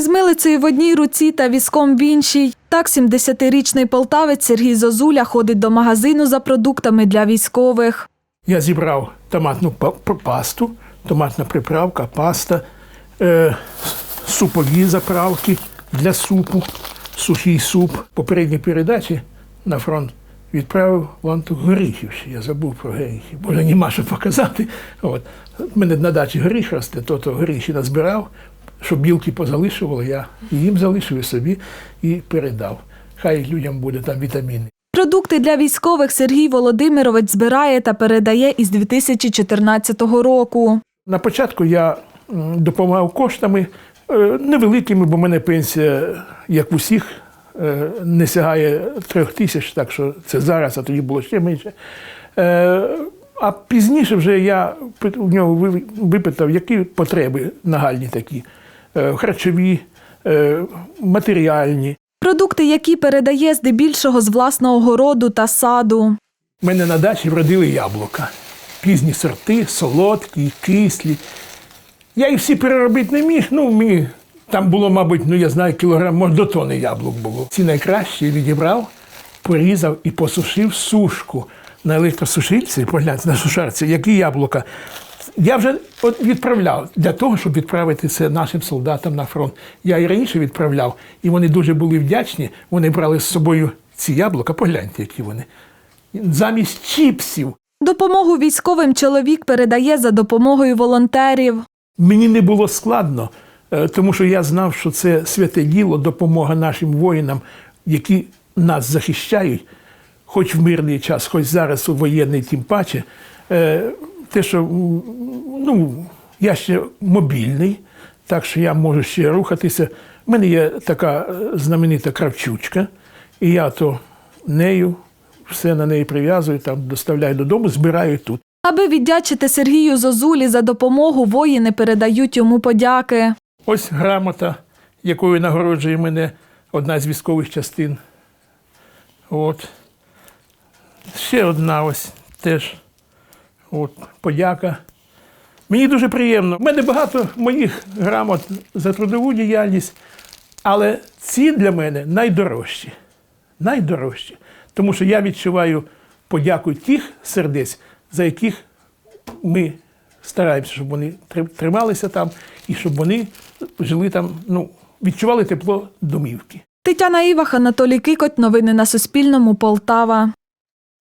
Із милицею в одній руці та візком в іншій. Так 70-річний полтавець Сергій Зозуля ходить до магазину за продуктами для військових. Я зібрав томатну пасту, томатна приправка, паста, е, супові заправки для супу, сухий суп. Попередній передачі на фронт відправив вон ту горіхів. Я забув про горіхи. Боже, нема що показати. От. Мене на дачі горіх росте, то, то горіхи назбирав, щоб білки позалишували, я їм залишив і собі і передав. Хай людям буде там вітаміни. Продукти для військових Сергій Володимирович збирає та передає із 2014 року. На початку я допомагав коштами е, невеликими, бо в мене пенсія, як в усіх, е, не сягає трьох тисяч, так що це зараз, а тоді було ще менше. Е, А пізніше вже я у нього випитав, які потреби нагальні такі, харчові, е, матеріальні. Продукти, які передає здебільшого з власного городу та саду. У мене на дачі вродили яблука. Пізні сорти, солодкі, кислі. Я їх всі переробити не міг. Ну, мені там було, мабуть, ну я знаю, кілограм, може, до тони яблук було. Ці найкращі відібрав, порізав і посушив сушку на електросушильці, погляньте на сушарці, які яблука. Я вже відправляв для того, щоб відправити це нашим солдатам на фронт. Я і раніше відправляв, і вони дуже були вдячні. Вони брали з собою ці яблука, погляньте, які вони. Замість чіпсів. Допомогу військовим чоловік передає за допомогою волонтерів. Мені не було складно, е, тому що я знав, що це святе діло, допомога нашим воїнам, які нас захищають, хоч в мирний час, хоч зараз у воєнний, тим паче. Те, що ну, я ще мобільний, так що я можу ще рухатися. У мене є така е, знаменита кравчучка, і я то нею все на неї прив'язую, там доставляю додому, збираю тут. Аби віддячити Сергію Зозулі за допомогу, воїни передають йому подяки. Ось грамота, якою нагороджує мене одна з військових частин. От. Ще одна ось теж от, подяка. Мені дуже приємно. У мене багато моїх грамот за трудову діяльність, але ці для мене найдорожчі. Найдорожчі. Тому що я відчуваю подяку тих сердець, за яких ми стараємося, щоб вони трималися там і щоб вони жили там, ну, відчували тепло домівки. Тетяна Івах, Анатолій Кикоть. Новини на Суспільному. Полтава.